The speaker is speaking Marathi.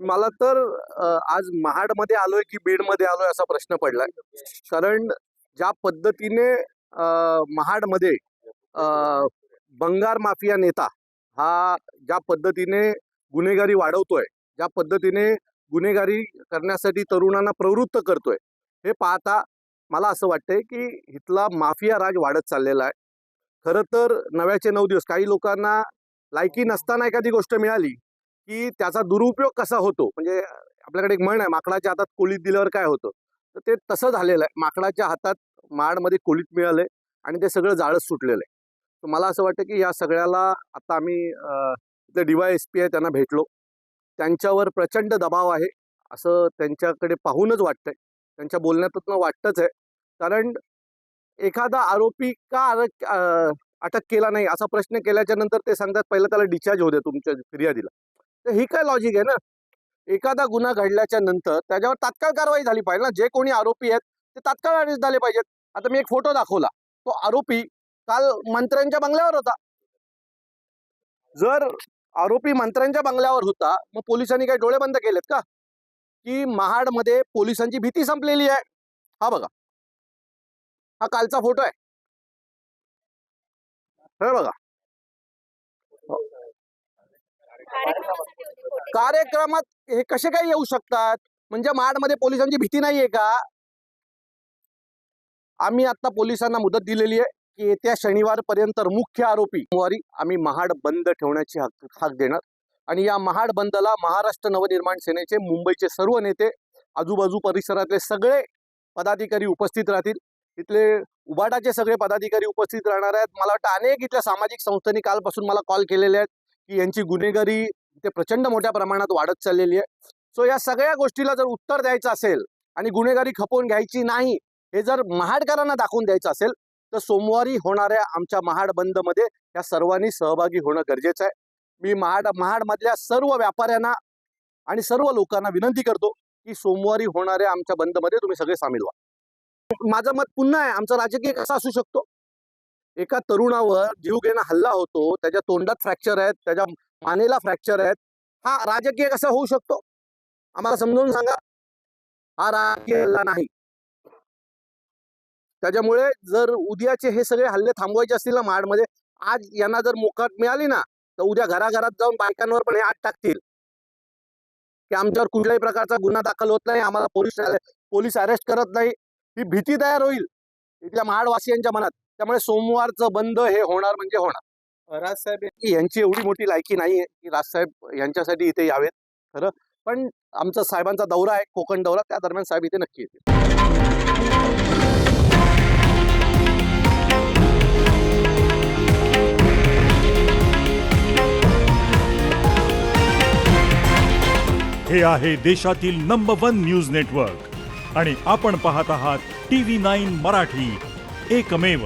मला तर आज महाडमध्ये आलोय की बीडमध्ये आलोय असा प्रश्न पडलाय. कारण ज्या पद्धतीने महाडमध्ये बंगार माफिया नेता हा ज्या पद्धतीने गुन्हेगारी वाढवतोय ज्या पद्धतीने गुन्हेगारी करण्यासाठी तरुणांना प्रवृत्त करतोय हे पाहता मला असं वाटतंय की इथला माफिया राज वाढत चाललेला आहे. खरं तर नव्याचे नऊ दिवस काही लोकांना लायकी नसताना एखादी गोष्ट मिळाली की त्याचा दुरुपयोग कसा होतो? म्हणजे आपल्याकडे एक म्हण आहे माकडाच्या हातात कोळीत दिल्यावर काय होतं? तर ते तसं झालेलं आहे. माकडाच्या हातात माडमध्ये कोळीत मिळालंय आणि ते सगळं जाळच सुटलेलं आहे. तर मला असं वाटतं की या सगळ्याला आता आम्ही अं, डी डीवाय एस पी आहे त्यांना भेटलो. त्यांच्यावर प्रचंड दबाव आहे असं त्यांच्याकडे पाहूनच वाटतंय. त्यांच्या बोलण्यातून वाटतंच आहे. कारण एखादा आरोपी का अटक केला नाही असा प्रश्न केल्याच्यानंतर ते सांगतात पहिलं त्याला डिस्चार्ज होऊ दे तुमच्या फिर्यादीला. तर ही काय लॉजिक आहे ना? एखादा गुन्हा घडल्याच्या नंतर त्याच्यावर तात्काळ कारवाई झाली पाहिजे ना? जे कोणी आरोपी आहेत ते तात्काळ अरेस्ट झाले पाहिजेत. आता मी एक फोटो दाखवला. तो आरोपी काल मंत्र्यांच्या बंगल्यावर होता. जर आरोपी मंत्र्यांच्या बंगल्यावर होता मग पोलिसांनी काही डोळे बंद केलेत का? की महाडमध्ये पोलिसांची भीती संपलेली आहे. हा बघा. हा कालचा फोटो आहे. हे बघा. कार्यक्रमात हे कसे काय येऊ शकतात? म्हणजे महाडमध्ये पोलिसांची भीती नाहीये का? आम्ही आता पोलिसांना मुदत दिलेली आहे की येत्या शनिवारपर्यंत मुख्य आरोपी सोमवारी आम्ही महाड बंद ठेवण्याची हक हाक देणार. आणि या महाड बंदला महाराष्ट्र नवनिर्माण सेनेचे मुंबईचे सर्व नेते आजूबाजू परिसरातले सगळे पदाधिकारी उपस्थित राहतील. इथले उबाटाचे सगळे पदाधिकारी उपस्थित राहणार आहेत. मला वाटतं अनेक इथल्या सामाजिक संस्थांनी कालपासून मला कॉल केलेले आहेत. की यांची गुन्हेगारी ते प्रचंड मोठ्या प्रमाणात वाढत चाललेली आहे. सो या सगळ्या गोष्टीला जर उत्तर द्यायचं असेल आणि गुन्हेगारी खपवून घ्यायची नाही हे जर महाडकरांना दाखवून द्यायचं असेल तर सोमवारी होणाऱ्या आमच्या महाड बंदमध्ये या सर्वांनी सहभागी होणं गरजेचं आहे. मी महाड महाडमधल्या सर्व व्यापाऱ्यांना आणि सर्व लोकांना विनंती करतो की सोमवारी होणाऱ्या आमच्या बंदमध्ये तुम्ही सगळे सामील व्हा. माझं मत पुन्हा आहे आमचा राजकीय कसा असू शकतो? एका तरुणावर जीव घेणं हल्ला होतो त्याच्या तोंडात फ्रॅक्चर आहेत त्याच्या मानेला फ्रॅक्चर आहेत. हा राजकीय कसा होऊ शकतो? आम्हाला समजावून सांगा. हा राजकीय हल्ला नाही. त्याच्यामुळे जर उद्याचे हे सगळे हल्ले थांबवायचे असतील ना माडमध्ये आज यांना जर मोकाट मिळाली ना तर उद्या घराघरात जाऊन बायकांवर पण हे आत टाकतील. की आमच्यावर कुठल्याही प्रकारचा गुन्हा दाखल होत नाही आम्हाला पोलीस पोलीस अरेस्ट करत नाही. ही भीती तयार होईल. इथल्या महाडवासियांच्या मनात. त्यामुळे सोमवारचं बंद हे होणार म्हणजे होणार. राजसाहेब यांची एवढी मोठी लायकी नाहीये की राजसाहेब यांच्यासाठी इथे यावेत खरं. पण आमचा साहेबांचा दौरा आहे कोकण दौरा त्या दरम्यान साहेब इथे नक्की येतील. हे आहे देशातील नंबर वन न्यूज नेटवर्क आणि आपण पाहत आहात टी व्ही नाईन मराठी. एकमेव